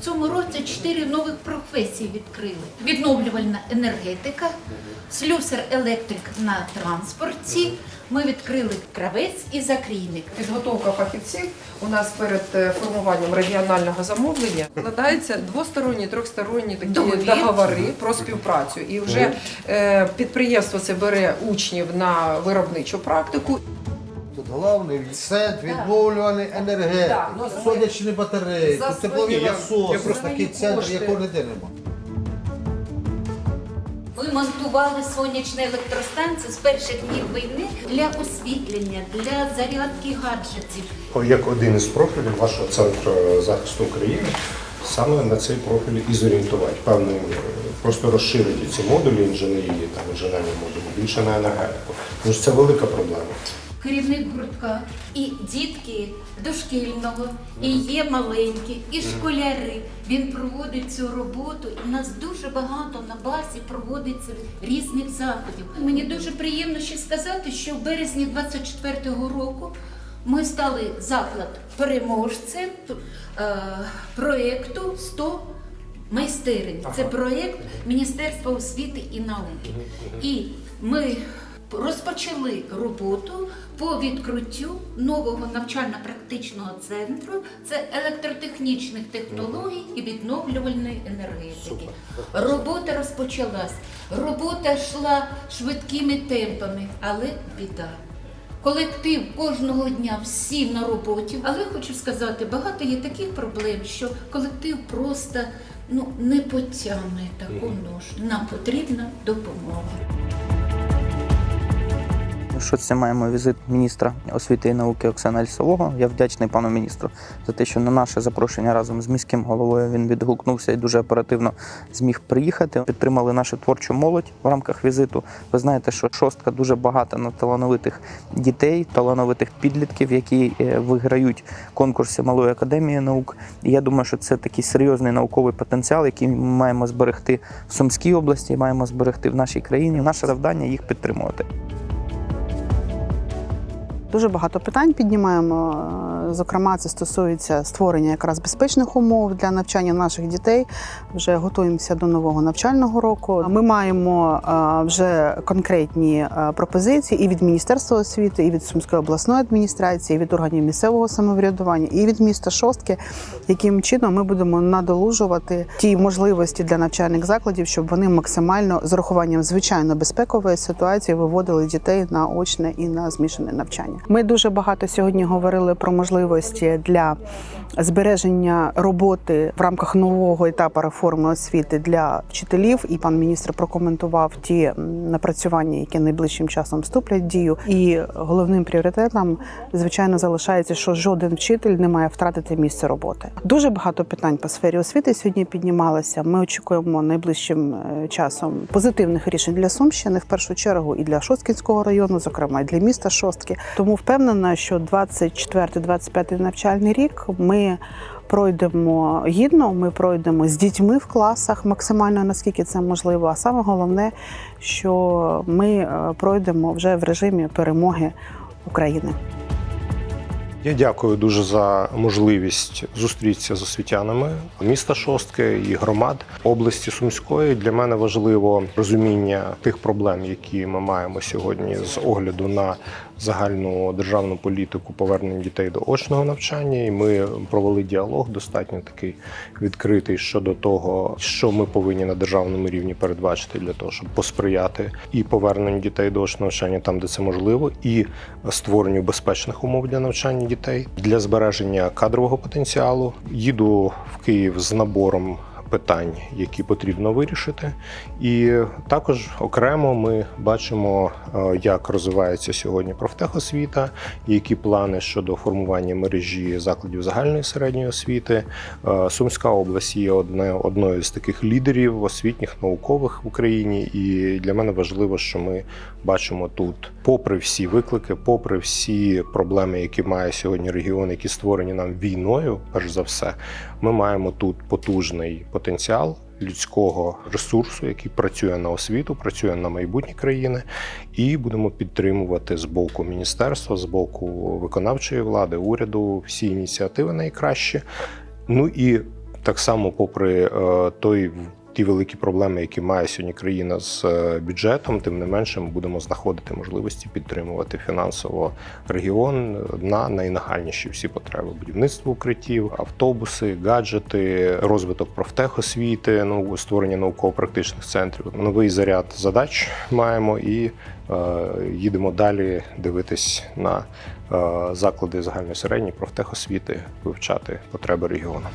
В цьому році чотири нових професії відкрили: відновлювальна енергетика, слюсар електрик на транспорті. Ми відкрили кравець і закрійник. Підготовка фахівців у нас перед е, формуванням регіонального замовлення складаються двосторонні, трьохсторонні такі Договір. договори про співпрацю. І вже е, підприємство це бере учнів на виробничу практику. Тут головний центр відновлюваної енергетики, Так, ну, сонячні батареї, за тут теплові свої- насоси, я просто такий центр, якого ніде немає. Ми монтували сонячні електростанції з перших днів війни для освітлення, для зарядки гаджетів. як один із профілів вашого центру захисту України, саме на цей профіль і зорієнтувати певною мірою. Просто розширити ці модулі інженерії, там інженерні модулі більше на енергетику. Тому що це велика проблема. Керівник гуртка і дітки дошкільного, і є маленькі, і школяри. Він проводить цю роботу. І в нас дуже багато на базі проводиться різних заходів. Мені дуже приємно ще сказати, що в березні 24-го року ми стали заклад переможцем е, проєкту 100 майстерень. Це проєкт Міністерства освіти і науки. І ми розпочали роботу по відкриттю нового навчально-практичного центру. Це електротехнічних технологій і відновлювальної енергетики. Робота розпочалась. Робота йшла швидкими темпами, але біда. Колектив кожного дня всі на роботі. Але хочу сказати, багато є таких проблем, що колектив просто ну, не потягне таку ношу. Нам потрібна допомога. Що це маємо візит міністра освіти і науки Оксана Лісового. Я вдячний пану міністру за те, що на наше запрошення разом з міським головою він відгукнувся і дуже оперативно зміг приїхати. Підтримали нашу творчу молодь в рамках візиту. Ви знаєте, що шостка дуже багата на талановитих дітей, талановитих підлітків, які е, виграють конкурси малої академії наук. І я думаю, що це такий серйозний науковий потенціал, який ми маємо зберегти в Сумській області, маємо зберегти в нашій країні. Наше завдання їх підтримувати. Дуже багато питань піднімаємо. Е, Зокрема, це стосується створення якраз безпечних умов для навчання наших дітей. Вже готуємося до нового навчального року. Ми маємо е, вже конкретні е, пропозиції і від Міністерства освіти, і від Сумської обласної адміністрації, і від органів місцевого самоврядування, і від міста Шостки, яким чином ми будемо надолужувати ті можливості для навчальних закладів, щоб вони максимально з урахуванням звичайно безпекової ситуації виводили дітей на очне і на змішане навчання. Ми дуже багато сьогодні говорили про можливості для збереження роботи в рамках нового етапу реформи освіти для вчителів. І пан міністр прокоментував ті напрацювання, які найближчим часом вступлять в дію. І головним пріоритетом, звичайно, залишається, що жоден вчитель не має втратити місце роботи. Дуже багато питань по сфері освіти сьогодні піднімалося. Ми очікуємо найближчим е, часом позитивних рішень для Сумщини, в першу чергу, і для Шосткінського району, зокрема і для міста Шостки. Тому впевнена, що 24-25 навчальний рік ми. Пройдемо гідно, ми пройдемо з дітьми в класах максимально наскільки це можливо. А саме головне, що ми е, пройдемо вже в режимі перемоги України. Я дякую дуже за можливість зустрітися з освітянами міста Шостки і громад області Сумської. Для мене важливо розуміння тих проблем, які ми маємо сьогодні з огляду на загальну державну політику повернення дітей до очного навчання. І ми провели діалог достатньо такий відкритий щодо того, що ми повинні на державному рівні передбачити для того, щоб посприяти і поверненню дітей до очного навчання там, де це можливо, і створенню безпечних умов для навчання дітей для збереження кадрового потенціалу. Їду в Київ з набором. Питань, які потрібно вирішити, і також окремо ми бачимо, е, як розвивається сьогодні профтехосвіта, які плани щодо формування мережі закладів загальної середньої освіти. Е, Сумська область є одне одною з таких лідерів освітніх наукових в Україні, і для мене важливо, що ми бачимо тут, попри всі виклики, попри всі проблеми, які має сьогодні регіон, які створені нам війною, перш за все, ми маємо тут потужний потенціал. Людського ресурсу, який працює на освіту, працює на майбутнє країни, і будемо підтримувати з боку міністерства, з боку виконавчої влади, уряду всі ініціативи найкращі. Ну і Так само, попри е, той ті великі проблеми, які має сьогодні країна з е, бюджетом, тим не менше, ми будемо знаходити можливості підтримувати фінансово регіон на найнагальніші всі потреби: будівництво укриттів, автобуси, гаджети, розвиток профтехосвіти, ну створення науково-практичних центрів. Новий заряд задач маємо і е, їдемо далі дивитись на е, заклади загальної середньої профтехосвіти, вивчати потреби регіону.